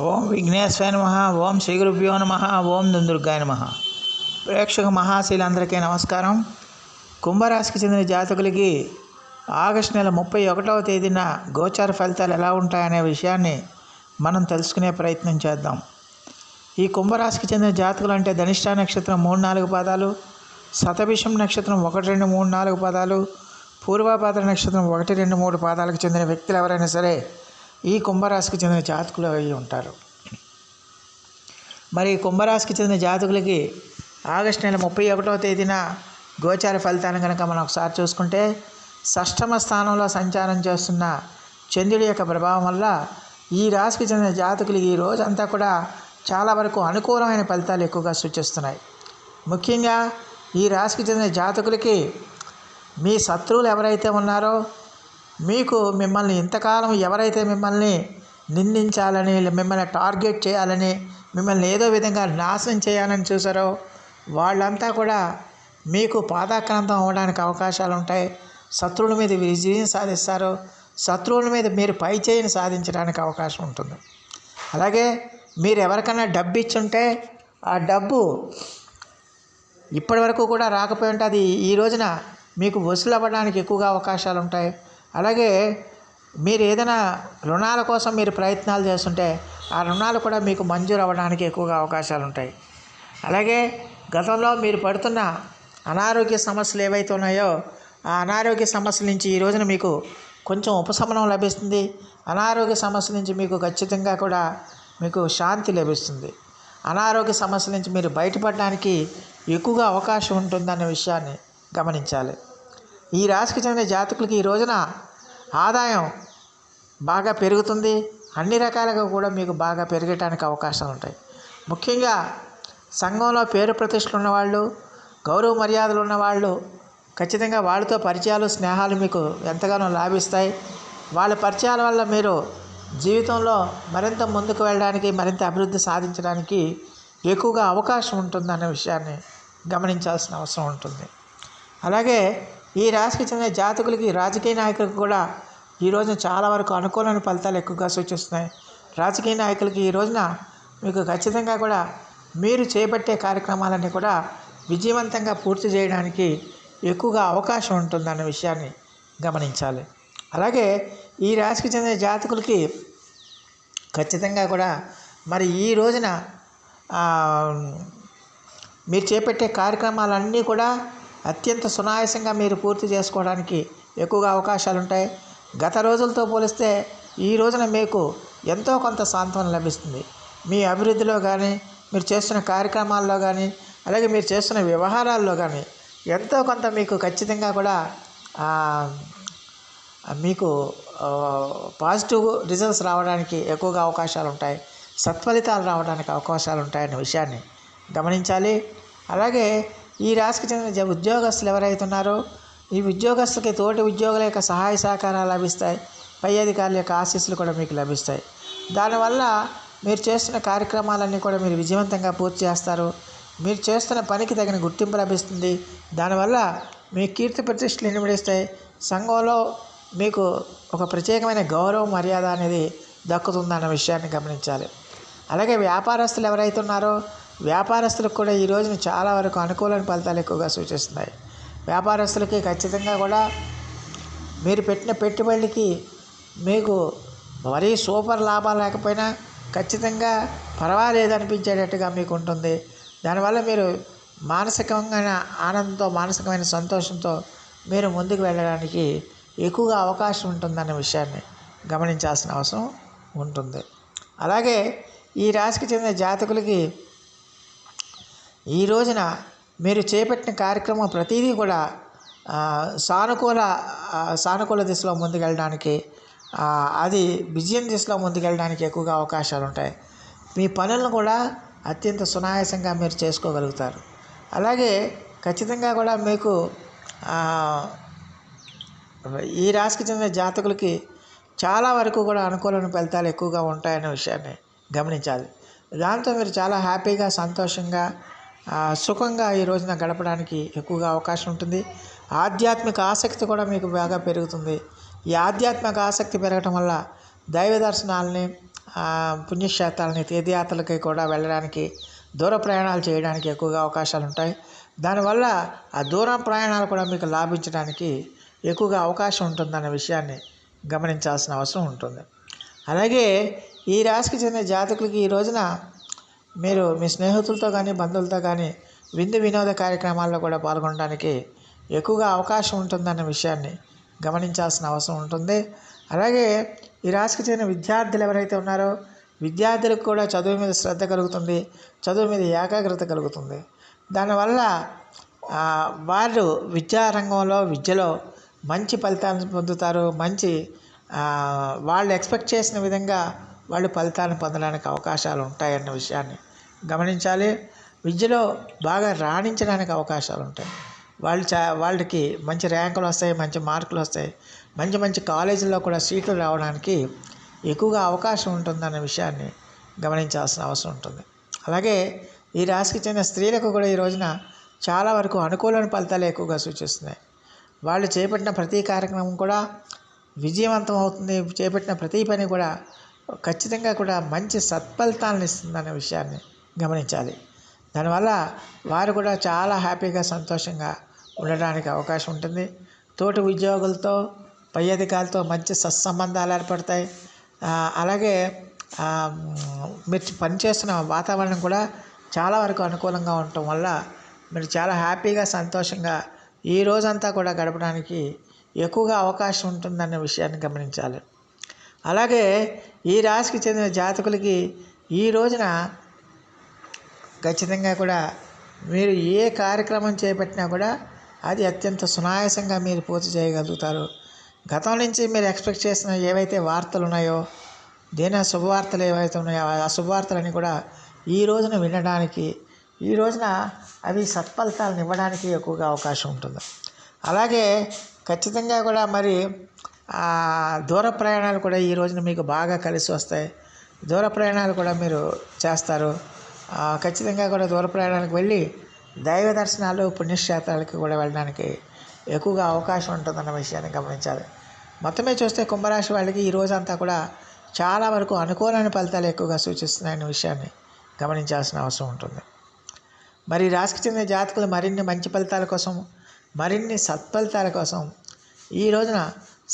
ఓం విఘ్నేశ్వర నమ ఓం శ్రీ గురుభ్యో నమ ఓం దుందుర్గాయ నమ. ప్రేక్షక మహాశీలందరికీ నమస్కారం. కుంభరాశికి చెందిన జాతకులకి ఆగస్టు నెల ముప్పై ఒకటవ తేదీన గోచార ఫలితాలు ఎలా ఉంటాయనే విషయాన్ని మనం తెలుసుకునే ప్రయత్నం చేద్దాం. ఈ కుంభరాశికి చెందిన జాతకులు అంటే ధనిష్ట నక్షత్రం మూడు నాలుగు పాదాలు శతభిషం నక్షత్రం ఒకటి రెండు మూడు నాలుగు పాదాలు పూర్వపాద నక్షత్రం ఒకటి రెండు మూడు పాదాలకు చెందిన వ్యక్తులు ఎవరైనా సరే ఈ కుంభరాశికి చెందిన జాతకులు అయి ఉంటారు. మరి ఈ కుంభరాశికి చెందిన జాతకులకి ఆగస్టు నెల ముప్పై ఒకటవ తేదీన గోచార ఫలితాన్ని కనుక మనం ఒకసారి చూసుకుంటే షష్టమ స్థానంలో సంచారం చేస్తున్న చంద్రుడి యొక్క ప్రభావం వల్ల ఈ రాశికి చెందిన జాతకులు ఈ రోజంతా కూడా చాలా వరకు అనుకూలమైన ఫలితాలు ఎక్కువగా సూచిస్తున్నాయి. ముఖ్యంగా ఈ రాశికి చెందిన జాతకులకి మీ శత్రువులు ఎవరైతే ఉన్నారో మీకు మిమ్మల్ని ఇంతకాలం ఎవరైతే మిమ్మల్ని నిందించాలని మిమ్మల్ని టార్గెట్ చేయాలని మిమ్మల్ని ఏదో విధంగా నాశనం చేయాలని చూసారో వాళ్ళంతా కూడా మీకు పాదాక్రాంతం అవ్వడానికి అవకాశాలు ఉంటాయి. శత్రువుల మీద విజయం సాధిస్తారు. శత్రువుల మీద మీరు పై చేయిని సాధించడానికి అవకాశం ఉంటుంది. అలాగే మీరు ఎవరికైనా డబ్బు ఇచ్చుంటే ఆ డబ్బు ఇప్పటి వరకు కూడా రాకపోయి ఉంటే అది ఈ రోజున మీకు వసూలు అవ్వడానికి ఎక్కువగా అవకాశాలు ఉంటాయి. అలాగే మీరు ఏదైనా రుణాల కోసం మీరు ప్రయత్నాలు చేస్తుంటే ఆ రుణాలు కూడా మీకు మంజూరు అవ్వడానికి ఎక్కువగా అవకాశాలు ఉంటాయి. అలాగే గతంలో మీరు పడుతున్న అనారోగ్య సమస్యలు ఏవైతే ఉన్నాయో ఆ అనారోగ్య సమస్యల నుంచి ఈ రోజున మీకు కొంచెం ఉపశమనం లభిస్తుంది. అనారోగ్య సమస్యల నుంచి మీకు ఖచ్చితంగా కూడా మీకు శాంతి లభిస్తుంది. అనారోగ్య సమస్యల నుంచి మీరు బయటపడడానికి ఎక్కువగా అవకాశం ఉంటుందన్న విషయాన్ని గమనించాలి. ఈ రాశికి చెందిన జాతకులకి ఈ రోజున ఆదాయం బాగా పెరుగుతుంది. అన్ని రకాలుగా కూడా మీకు బాగా పెరగటానికి అవకాశాలు ఉంటాయి. ముఖ్యంగా సంఘంలో పేరు ప్రతిష్టలు ఉన్నవాళ్ళు గౌరవ మర్యాదలు ఉన్నవాళ్ళు ఖచ్చితంగా వాళ్ళతో పరిచయాలు స్నేహాలు మీకు ఎంతగానో లాభిస్తాయి. వాళ్ళ పరిచయాల వల్ల మీరు జీవితంలో మరింత ముందుకు వెళ్ళడానికి మరింత అభివృద్ధి సాధించడానికి ఎక్కువగా అవకాశం ఉంటుందన్న విషయాన్ని గమనించాల్సిన అవసరం ఉంటుంది. అలాగే ఈ రాశికి చెందిన జాతకులకి రాజకీయ నాయకులకు కూడా ఈ రోజున చాలా వరకు అనుకూలమైన ఫలితాలు ఎక్కువగా సూచిస్తున్నాయి. రాజకీయ నాయకులకి ఈ రోజున మీకు ఖచ్చితంగా కూడా మీరు చేపట్టే కార్యక్రమాలన్నీ కూడా విజయవంతంగా పూర్తి చేయడానికి ఎక్కువగా అవకాశం ఉంటుందన్న విషయాన్ని గమనించాలి. అలాగే ఈ రాశికి చెందిన జాతకులకి ఖచ్చితంగా కూడా మరి ఈ రోజున మీరు చేపట్టే కార్యక్రమాలన్నీ కూడా అత్యంత సునాయాసంగా మీరు పూర్తి చేసుకోవడానికి ఎక్కువగా అవకాశాలు ఉంటాయి గత రోజులతో పోలిస్తే ఈ రోజున మీకు ఎంతో కొంత సాంత్వన లభిస్తుంది. మీ అభివృద్ధిలో కానీ మీరు చేస్తున్న కార్యక్రమాల్లో కానీ అలాగే మీరు చేస్తున్న వ్యవహారాల్లో కానీ ఎంతో కొంత మీకు ఖచ్చితంగా కూడా మీకు పాజిటివ్ రిజల్ట్స్ రావడానికి ఎక్కువగా అవకాశాలు ఉంటాయి సత్ఫలితాలు రావడానికి అవకాశాలు ఉంటాయనే విషయాన్ని గమనించాలి. అలాగే ఈ రాశికి చెందిన ఉద్యోగస్తులు ఎవరైతే ఉన్నారో ఈ ఉద్యోగస్తులకి తోటి ఉద్యోగుల యొక్క సహాయ సహకారాలు లభిస్తాయి. పై అధికారుల యొక్క ఆశీస్సులు కూడా మీకు లభిస్తాయి. దానివల్ల మీరు చేస్తున్న కార్యక్రమాలన్నీ కూడా మీరు విజయవంతంగా పూర్తి చేస్తారు. మీరు చేస్తున్న పనికి తగిన గుర్తింపు లభిస్తుంది. దానివల్ల మీ కీర్తి ప్రతిష్టలు నిలబడిస్తాయి సంఘంలో మీకు ఒక ప్రత్యేకమైన గౌరవ మర్యాద అనేది దక్కుతుందన్న విషయాన్ని గమనించాలి. అలాగే వ్యాపారస్తులు ఎవరైతే ఉన్నారో వ్యాపారస్తులకు కూడా ఈ రోజున చాలా వరకు అనుకూలమైన ఫలితాలు ఎక్కువగా సూచిస్తున్నాయి. వ్యాపారస్తులకి ఖచ్చితంగా కూడా మీరు పెట్టిన పెట్టుబడికి మీకు మరీ సూపర్ లాభాలు లేకపోయినా ఖచ్చితంగా పర్వాలేదు అనిపించేటట్టుగా మీకు ఉంటుంది. దానివల్ల మీరు మానసికమైన ఆనందంతో మానసికమైన సంతోషంతో మీరు ముందుకు వెళ్ళడానికి ఎక్కువగా అవకాశం ఉంటుందన్న విషయాన్ని గమనించాల్సిన అవసరం ఉంటుంది. అలాగే ఈ రాశికి చెందిన జాతకులకి ఈ రోజున మీరు చేపట్టిన కార్యక్రమం ప్రతిదీ కూడా సానుకూల సానుకూల దిశలో ముందుకెళ్ళడానికి అది విజయం దిశలో ముందుకెళ్ళడానికి ఎక్కువగా అవకాశాలు ఉంటాయి. మీ పనులను కూడా అత్యంత సునాయాసంగా మీరు చేసుకోగలుగుతారు. అలాగే ఖచ్చితంగా కూడా మీకు ఈ రాశికి చెందిన జాతకులకి చాలా వరకు కూడా అనుకూలమైన ఫలితాలు ఎక్కువగా ఉంటాయనే విషయాన్ని గమనించాలి. దాంతో మీరు చాలా హ్యాపీగా సంతోషంగా సుఖంగా ఈ రోజున గడపడానికి ఎక్కువగా అవకాశం ఉంటుంది. ఆధ్యాత్మిక ఆసక్తి కూడా మీకు బాగా పెరుగుతుంది. ఈ ఆధ్యాత్మిక ఆసక్తి పెరగటం వల్ల దైవ దర్శనాలని పుణ్యక్షేత్రాలని తీర్థయాత్రలకి కూడా వెళ్ళడానికి దూర ప్రయాణాలు చేయడానికి ఎక్కువగా అవకాశాలు ఉంటాయి. దానివల్ల ఆ దూరం ప్రయాణాలు కూడా మీకు లాభించడానికి ఎక్కువగా అవకాశం ఉంటుందన్న విషయాన్ని గమనించాల్సిన అవసరం ఉంటుంది. అలాగే ఈ రాశికి చెందిన జాతకులకి ఈ రోజున మీరు మీ స్నేహితులతో కానీ బంధువులతో కానీ విందు వినోద కార్యక్రమాల్లో కూడా పాల్గొనడానికి ఎక్కువగా అవకాశం ఉంటుందన్న విషయాన్ని గమనించాల్సిన అవసరం ఉంటుంది. అలాగే ఈ రాశికి చెందిన విద్యార్థులు ఎవరైతే ఉన్నారో విద్యార్థులకు కూడా చదువు మీద శ్రద్ధ కలుగుతుంది చదువు మీద ఏకాగ్రత కలుగుతుంది. దానివల్ల వారు వాళ్ళు విద్యారంగంలో విద్యలో మంచి ఫలితాలను పొందుతారు మంచి వాళ్ళు ఎక్స్పెక్ట్ చేసిన విధంగా వాళ్ళు ఫలితాలను పొందడానికి అవకాశాలు ఉంటాయన్న విషయాన్ని గమనించాలి. విద్యలో బాగా రాణించడానికి అవకాశాలు ఉంటాయి. వాళ్ళు చా వాళ్ళకి మంచి ర్యాంకులు వస్తాయి మంచి మార్కులు వస్తాయి. మంచి మంచి కాలేజీల్లో కూడా సీట్లు రావడానికి ఎక్కువగా అవకాశం ఉంటుందన్న విషయాన్ని గమనించాల్సిన అవసరం ఉంటుంది. అలాగే ఈ రాశికి చెందిన స్త్రీలకు కూడా ఈ రోజున చాలా వరకు అనుకూలమైన ఫలితాలు ఎక్కువగా సూచిస్తున్నాయి. వాళ్ళు చేపట్టిన ప్రతి కార్యక్రమం కూడా విజయవంతం అవుతుంది. చేపట్టిన ప్రతి పని కూడా ఖచ్చితంగా కూడా మంచి సత్ఫలితాలను ఇస్తుందనే విషయాన్ని గమనించాలి. దానివల్ల వారు కూడా చాలా హ్యాపీగా సంతోషంగా ఉండడానికి అవకాశం ఉంటుంది. తోటి ఉద్యోగులతో పై అధికారులతో మంచి సత్సంబంధాలు ఏర్పడతాయి. అలాగే మీరు పనిచేస్తున్న వాతావరణం కూడా చాలా వరకు అనుకూలంగా ఉండటం వల్ల మీరు చాలా హ్యాపీగా సంతోషంగా ఈ రోజంతా కూడా గడపడానికి ఎక్కువగా అవకాశం ఉంటుందన్న విషయాన్ని గమనించాలి. అలాగే ఈ రాశికి చెందిన జాతకులకి ఈ రోజున ఖచ్చితంగా కూడా మీరు ఏ కార్యక్రమం చేపట్టినా కూడా అది అత్యంత సునాయాసంగా మీరు పూర్తి చేయగలుగుతారు. గతం నుంచి మీరు ఎక్స్పెక్ట్ చేసిన ఏవైతే వార్తలు ఉన్నాయో దేని శుభవార్తలు ఏవైతే ఉన్నాయో ఆ శుభవార్తలని కూడా ఈ రోజున వినడానికి ఈ రోజున అవి సత్ఫలితాలను ఇవ్వడానికి ఎక్కువగా అవకాశం ఉంటుంది. అలాగే ఖచ్చితంగా కూడా మరి దూర ప్రయాణాలు కూడా ఈ రోజున మీకు బాగా కలిసి వస్తాయి. దూర ప్రయాణాలు కూడా మీరు చేస్తారు. ఖచ్చితంగా కూడా దూర ప్రయాణాలకు వెళ్ళి దైవ దర్శనాలు పుణ్యక్షేత్రాలకి కూడా వెళ్ళడానికి ఎక్కువగా అవకాశం ఉంటుందన్న విషయాన్ని గమనించాలి. మొత్తమే చూస్తే కుంభరాశి వాళ్ళకి ఈ రోజంతా కూడా చాలా వరకు అనుకూలమైన ఫలితాలు ఎక్కువగా సూచిస్తున్నాయన్న విషయాన్ని గమనించాల్సిన అవసరం ఉంటుంది. మరి రాశికి చెందిన జాతకులు మరిన్ని మంచి ఫలితాల కోసం మరిన్ని సత్ఫలితాల కోసం ఈ రోజున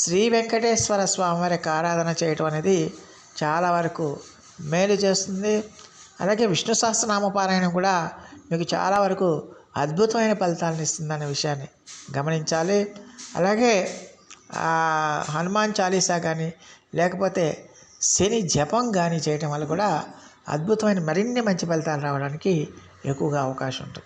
శ్రీ వెంకటేశ్వర స్వామివారి యొక్క ఆరాధన చేయటం అనేది చాలా వరకు మేలు చేస్తుంది. అలాగే విష్ణు సహస్రనామ పారాయణం కూడా మీకు చాలా వరకు అద్భుతమైన ఫలితాలను ఇస్తుందనే విషయాన్ని గమనించాలి. అలాగే హనుమాన్ చాలీసా కానీ లేకపోతే శని జపం కానీ చేయటం వల్ల కూడా అద్భుతమైన మరిన్ని మంచి ఫలితాలు రావడానికి ఎక్కువగా అవకాశం ఉంటుంది.